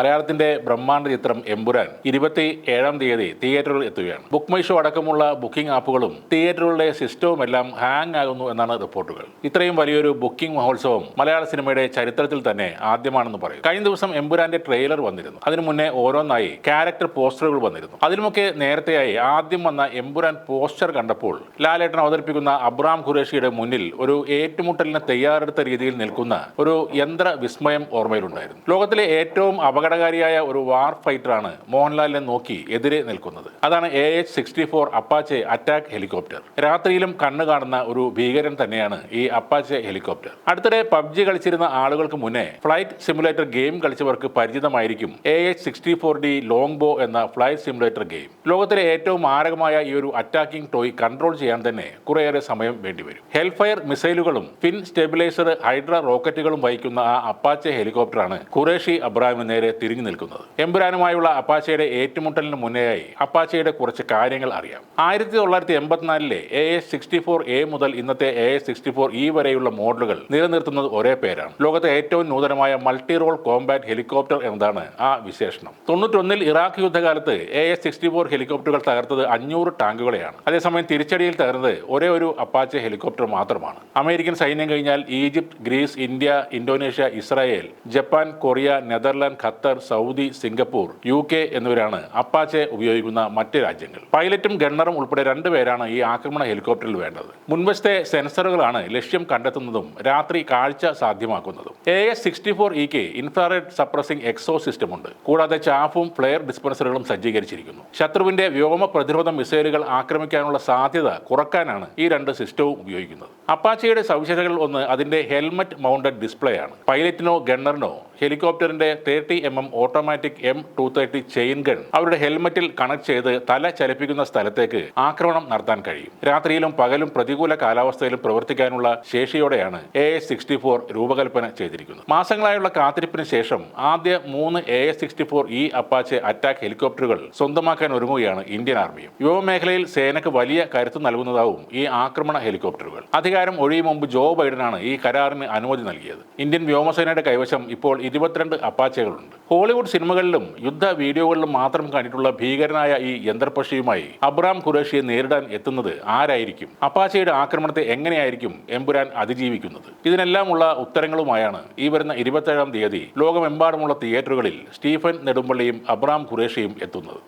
മലയാളത്തിന്റെ ബ്രഹ്മാണ്ഡ ചിത്രം എമ്പുരാൻ ഇരുപത്തി ഏഴാം തീയതി തിയേറ്ററുകളിൽ എത്തുകയാണ്. ബുക്ക് മൈ ഷോ അടക്കമുള്ള ബുക്കിംഗ് ആപ്പുകളും തിയേറ്ററുകളുടെ സിസ്റ്റവും എല്ലാം ഹാങ് ആകുന്നു എന്നാണ് റിപ്പോർട്ടുകൾ. ഇത്രയും വലിയൊരു ബുക്കിംഗ് മഹോത്സവം മലയാള സിനിമയുടെ ചരിത്രത്തിൽ തന്നെ ആദ്യമാണെന്ന് പറയും. കഴിഞ്ഞ ദിവസം എമ്പുരാന്റെ ട്രെയിലർ വന്നിരുന്നു. അതിനു മുന്നേ ഓരോന്നായി ക്യാരക്ടർ പോസ്റ്ററുകൾ വന്നിരുന്നു. അതിലുമൊക്കെ നേരത്തെയായി ആദ്യം വന്ന എമ്പുരാൻ പോസ്റ്റർ കണ്ടപ്പോൾ ലാലേട്ടൻ അവതരിപ്പിക്കുന്ന അബ്രാം ഖുറേഷിയുടെ മുന്നിൽ ഒരു ഏറ്റുമുട്ടലിന് തയ്യാറെടുത്ത രീതിയിൽ നിൽക്കുന്ന ഒരു യന്ത്ര വിസ്മയം ഓർമ്മയിലുണ്ടായിരുന്നു. ലോകത്തിലെ ഏറ്റവും അപകടകാരിയായ ഒരു വാർ ഫൈറ്ററാണ് മോഹൻലാലിനെ നോക്കി എതിരെ നിൽക്കുന്നത്. അതാണ് A H sixty four Apache attack helicopter രാത്രിയിലും കണ്ണു കാണുന്ന ഒരു ഭീകരൻ തന്നെയാണ് ഈ അപ്പാച്ചെ ഹെലികോപ്റ്റർ അടുത്തിടെ പബ്ജി കളിച്ചിരുന്ന ആളുകൾക്ക് മുന്നേ ഫ്ലൈറ്റ് സിമുലേറ്റർ ഗെയിം കളിച്ചവർക്ക് പരിചിതമായിരിക്കും A H sixty four D long bow എന്ന ഫ്ലൈറ്റ് സിമുലേറ്റർ ഗെയിം ലോകത്തിലെ ഏറ്റവും മാരകമായ ഈ ഒരു അറ്റാക്കിംഗ് ടോയ് കൺട്രോൾ ചെയ്യാൻ തന്നെ കുറേയേറെ സമയം വേണ്ടിവരും. ഹെൽഫയർ മിസൈലുകളും ഫിൻ സ്റ്റെബിലൈസർ ഹൈഡ്ര റോക്കറ്റുകളും വഹിക്കുന്ന ആ അപ്പാച്ചെ ഹെലികോപ്റ്ററാണ് ഖുറേഷി അബ്രാഹിമിന് നേരെ തിരിഞ്ഞു നിൽക്കുന്നത്. എമ്പുരാനുമായുള്ള അപ്പാച്ചയുടെ ഏറ്റുമുട്ടലിന് മുന്നേയായി അപ്പാച്ചയുടെ കുറച്ച് കാര്യങ്ങൾ അറിയാം. ആയിരത്തി തൊള്ളായിരത്തി എൺപത്തിനാലിലെ A S sixty four A മുതൽ ഇന്നത്തെ A S sixty four E വരെയുള്ള മോഡലുകൾ നിലനിർത്തുന്നത് ഒരേ പേരാണ്. ലോകത്തെ ഏറ്റവും നൂതനമായ മൾട്ടി റോൾ കോംബാറ്റ് ഹെലികോപ്റ്റർ എന്നതാണ് ആ വിശേഷണം. തൊണ്ണൂറ്റൊന്നിൽ ഇറാഖ് യുദ്ധകാലത്ത് എ എസ് സിക്സ്റ്റി ഫോർ ഹെലികോപ്റ്ററുകൾ തകർത്തത് അഞ്ഞൂറ് ടാങ്കുകളെയാണ്. അതേസമയം തിരിച്ചടിയിൽ തകർന്നത് ഒരേ ഒരു അപ്പാച്ചെ ഹെലികോപ്റ്റർ മാത്രമാണ്. അമേരിക്കൻ സൈന്യം കഴിഞ്ഞാൽ Egypt Greece India Indonesia Israel Japan Korea Netherland Qatar Saudi Singapore U K എന്നിവരാണ് അപ്പാച്ചെ ഉപയോഗിക്കുന്ന മറ്റ് രാജ്യങ്ങൾ. പൈലറ്റും ഗണ്ണറും ഉൾപ്പെടെ രണ്ടുപേരാണ് ഈ ആക്രമണ ഹെലികോപ്റ്ററിൽ വേണ്ടത്. മുൻവശത്തെ സെൻസറുകളാണ് ലക്ഷ്യം കണ്ടെത്തുന്നതും രാത്രി കാഴ്ച സാധ്യമാക്കുന്നതും. A S sixty four E K infrared suppressing exo system ഉണ്ട്. കൂടാതെ ചാഫും ഫ്ലെയർ ഡിസ്പെൻസറുകളും സജ്ജീകരിച്ചിരിക്കുന്നു. ശത്രുവിന്റെ വ്യോമ പ്രതിരോധ മിസൈലുകൾ ആക്രമിക്കാനുള്ള സാധ്യത കുറക്കാനാണ് ഈ രണ്ട് സിസ്റ്റവും ഉപയോഗിക്കുന്നത്. അപ്പാച്ചയുടെ സവിശേഷതകൾ ഒന്ന് അതിന്റെ ഹെൽമറ്റ് മൗണ്ടഡ് ഡിസ്പ്ലേ ആണ് പൈലറ്റിനോ ഗണ്ണറിനോ ഹെലികോപ്റ്ററിന്റെ thirty M M automatic M two thirty chain gun അവരുടെ ഹെൽമറ്റിൽ കണക്ട് ചെയ്ത് തല ചലിപ്പിക്കുന്ന സ്ഥലത്തേക്ക് ആക്രമണം നടത്താൻ കഴിയും. രാത്രിയിലും പകലും പ്രതികൂല കാലാവസ്ഥയിലും പ്രവർത്തിക്കാനുള്ള ശേഷിയോടെയാണ് എ എസ് സിക്സ്റ്റി ഫോർ രൂപകൽപ്പന ചെയ്തിരിക്കുന്നത്. മാസങ്ങളായുള്ള കാത്തിരിപ്പിന് ശേഷം ആദ്യ മൂന്ന് A S sixty four E Apache attack ഹെലികോപ്റ്ററുകൾ സ്വന്തമാക്കാൻ ഒരുങ്ങുകയാണ് ഇന്ത്യൻ ആർമിയും വ്യോമമേഖലയിൽ സേനയ്ക്ക് വലിയ കരുത്ത് നൽകുന്നതാവും ഈ ആക്രമണ ഹെലികോപ്റ്ററുകൾ. അധികാരം ഒഴിയും മുമ്പ് ജോ ബൈഡനാണ് ഈ കരാറിന് അനുമതി നൽകിയത്. ഇന്ത്യൻ വ്യോമസേനയുടെ കൈവശം ഇപ്പോൾ ഇരുപത്തിരണ്ട് അപ്പാച്ചകളുണ്ട്. ഹോളിവുഡ് സിനിമകളിലും യുദ്ധ വീഡിയോകളിലും മാത്രം കണ്ടിട്ടുള്ള ഭീകരനായ ഈ യന്ത്രപക്ഷിയുമായി അബ്രാം ഖുറേഷിയെ നേരിടാൻ എത്തുന്നത് ആരായിരിക്കും? അപ്പാച്ചയുടെ ആക്രമണത്തെ എങ്ങനെയായിരിക്കും എമ്പുരാൻ അതിജീവിക്കുന്നത്? ഇതിനെല്ലാമുള്ള ഉത്തരങ്ങളുമായാണ് ഈ വരുന്ന ഇരുപത്തേഴാം തീയതി ലോകമെമ്പാടുമുള്ള തിയേറ്ററുകളിൽ സ്റ്റീഫൻ നെടുമ്പള്ളിയും അബ്രാം ഖുറേഷിയും എത്തുന്നത്.